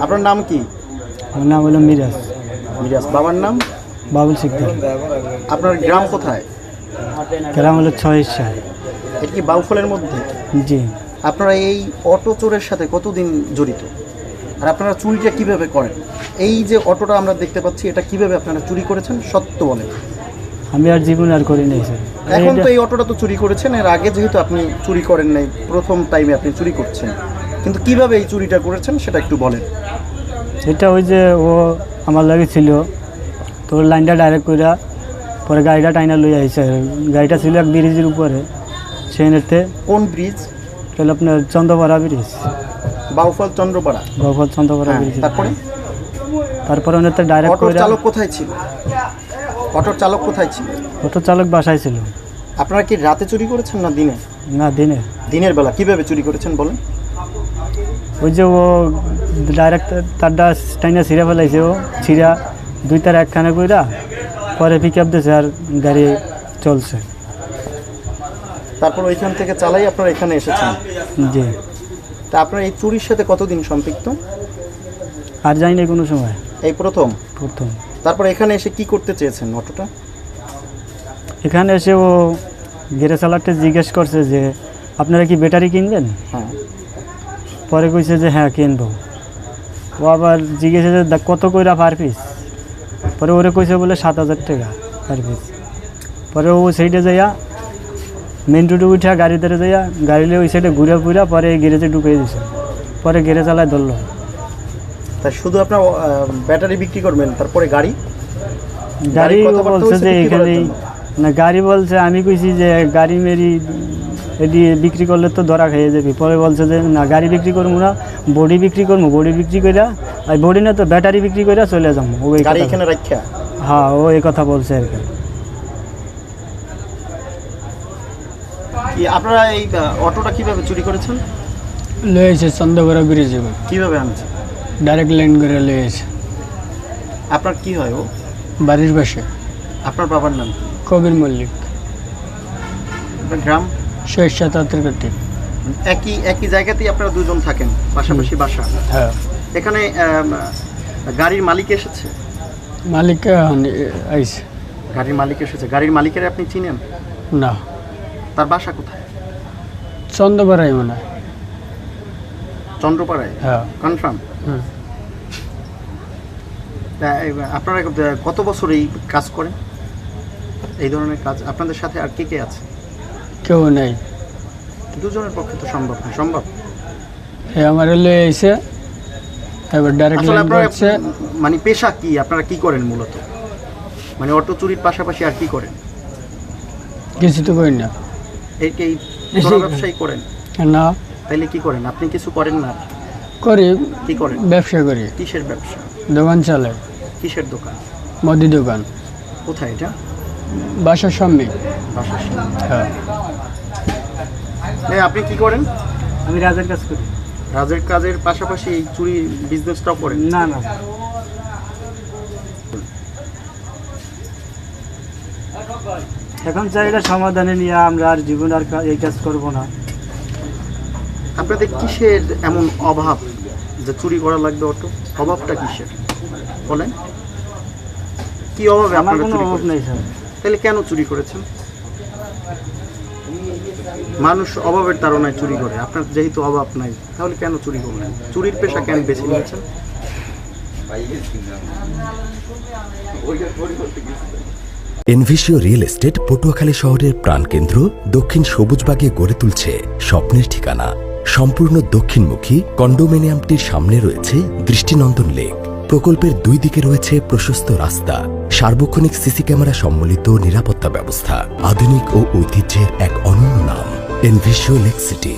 আপনার নাম কি? আমার নাম হলো মিরাজ। মিরাজ বাবার নাম? বাবুল শিকদার আপনার গ্রাম কোথায়? গ্রাম হলো ছয় সাল। এটা কি বাউফলের মধ্যে? জি। আপনারা এই অটো চোরের সাথে কতদিন জড়িত? আর আপনারা চুরিটা কীভাবে করেন? এই যে অটোটা আমরা দেখতে পাচ্ছি এটা কীভাবে আপনারা চুরি করেছেন? সত্য বলেন। আমি আর জীবন আর করি নাই স্যার। এখন তো এই অটোটা তো চুরি করেছেন। এর আগে যেহেতু আপনি চুরি করেন নাই প্রথম টাইমে আপনি চুরি করছেন। কিন্তু কীভাবে এই চুরিটা করেছেন সেটা একটু বলেন। এটা ওই যে ও আমার লাগে ছিল। তো ওর লাইনটা ডাইরেক্ট করে পরে গাড়িটা টাইনা লই আইছে। গাড়িটা ছিল এক ব্রিজের উপরে। সেনেতে কোন ব্রিজ? হলো আপনার চন্দ্রপাড়া ব্রিজ। বাউফল চন্দ্রপাড়া। গফল চন্দ্রপাড়া হ্যাঁ, ব্রিজ। তারপরে? তারপরে ওনাতে ডাইরেক্ট করে চালক কোথায় ছিল? অটোর চালক কোথায় ছিল? অটো চালক বাসায় ছিল। আপনারা কি রাতে চুরি করেছেন না দিনে? না দিনে। দিনের বেলা। কীভাবে চুরি করেছেন বলেন? ওই যে ও ডাইরেক্ট তারটা টাইনা ছিঁড়ে ফেলাইছে ও ছিঁড়া দুই তার একখানে কইরা পরে পিক আপ দিয়েছে আর গাড়ি চলছে। তারপর ওইখান থেকে চালাই আপনারা এখানে এসেছেন? জি। তা আপনার এই চুরির সাথে কতদিন সম্পৃক্ত? আর যাই না কোনো সময়। এই প্রথম? প্রথম। তারপর এখানে এসে কি করতে চেয়েছেন অটোটা? এখানে এসে ও গেরে চালারটা জিজ্ঞেস করছে যে আপনারা কি ব্যাটারি কিনবেন? হ্যাঁ। পরে কইছে যে হ্যাঁ কিনবো। ও আবার জিজ্ঞেস যে কত কইরা পার পিস পরে ওরে কইছে বলে সাত হাজার টাকা পার পিস পরে ও সাইডে যাইয়া মেন রোডে উঠা গাড়ি ধরে যাইয়া গাড়ি ওই সাইডে ঘুরে ঘুরে পরে গ্যারেজে ঢুকিয়ে দিছে। পরে গ্যারেজ চালায় ধরলো। তা শুধু আপনার ব্যাটারি বিক্রি করবেন তারপরে গাড়ি? গাড়ি বলছে যে জন্য? না গাড়ি বলছে আমি কইছি যে গাড়ি মেরি এটি বিক্রি করলে তো ধরা খেয়ে যাবি। পরে বলছে যে না গাড়ি বিক্রি করব না বডি বিক্রি করব বডি বিক্রি করিয়া আর বডি না তো ব্যাটারি বিক্রি করিয়া চলে যাব। ও এই গাড়ি কথা- এখানে রাখা হ্যাঁ ও এই কথা বলছে আর কি। আপনারা এই অটোটা কীভাবে চুরি করেছেন? লয়েছে চন্দ্রগড়া ব্রিজে কীভাবে আনছেন? ডাইরেক্ট লাইন করে লয়েছে আপনার কি হয় ও? বাড়ির পাশে। আপনার বাবার নাম কবির মল্লিক। গ্রাম? শেষ সাতাত্তর একই একই জায়গাতেই আপনারা দুজন থাকেন পাশাপাশি বাসা? হ্যাঁ। এখানে গাড়ির মালিক এসেছে? মালিক এখন গাড়ির মালিক এসেছে। গাড়ির মালিকের আপনি চিনেন? না। তার বাসা কোথায়? চন্দ্রপাড়াই মনে হয়। চন্দ্রপাড়ায়? হ্যাঁ। কনফার্ম? আপনারা কত বছর এই কাজ করেন? এই ধরনের কাজ। আপনাদের সাথে আর কে কে আছে? কেউ নেই। দুজনের পক্ষে তো সম্ভব না সম্ভব? এ আমার লয়ে আইছে এবার ডাইরেক্ট আসলে লাইন আপনারা করছে মানে পেশা কি? আপনারা কি করেন মূলত? মানে অটো চুরির পাশাপাশি আর কি করেন? কিছু তো করি না। এই এই চোরা ব্যবসায়ী করেন? না। তাইলে কি করেন? আপনি কিছু করেন না? করি। কি করেন? ব্যবসা করি। কিসের ব্যবসা? দোকান চালাই। কিসের দোকান? মুদি দোকান। কোথায় এটা? বাসার সামনে। হ্যাঁ। আপনি কি করেন? আমি রাজের কাজ করি। রাজের কাজের পাশাপাশি এই চুরি বিজনেসটাও করেন? না না। এখন চাইলে সমাধানে নিয়ে আমরা আর জীবন আর এই কাজ করব না। আপনাদের কিসের এমন অভাব যে চুরি করা লাগবে অটো? অভাবটা কিসের? বলেন। কি অভাবে আমার কোনো অভাব নেই স্যার। তাহলে কেন চুরি করেছেন? মানুষ অভাবের তাড়নায় চুরি করে। আপনার যেহেতু অভাব নাই, তাহলে কেন চুরি করলেন? চুরির পেশা কেন বেছে নিয়েছেন? এনভিশিও রিয়েল এস্টেট পটুয়াখালী শহরের প্রাণকেন্দ্র দক্ষিণ সবুজবাগে গড়ে তুলছে স্বপ্নের ঠিকানা। সম্পূর্ণ দক্ষিণমুখী কন্ডোমিনিয়ামটির সামনে রয়েছে দৃষ্টিনন্দন লেক। প্রকল্পের দুই দিকে রয়েছে প্রশস্ত রাস্তা, সার্বক্ষণিক সিসি ক্যামেরা সম্মিলিত নিরাপত্তা ব্যবস্থা, আধুনিক ও ঐতিহ্যের এক অনন্য নাম এনভিশিও লেক সিটি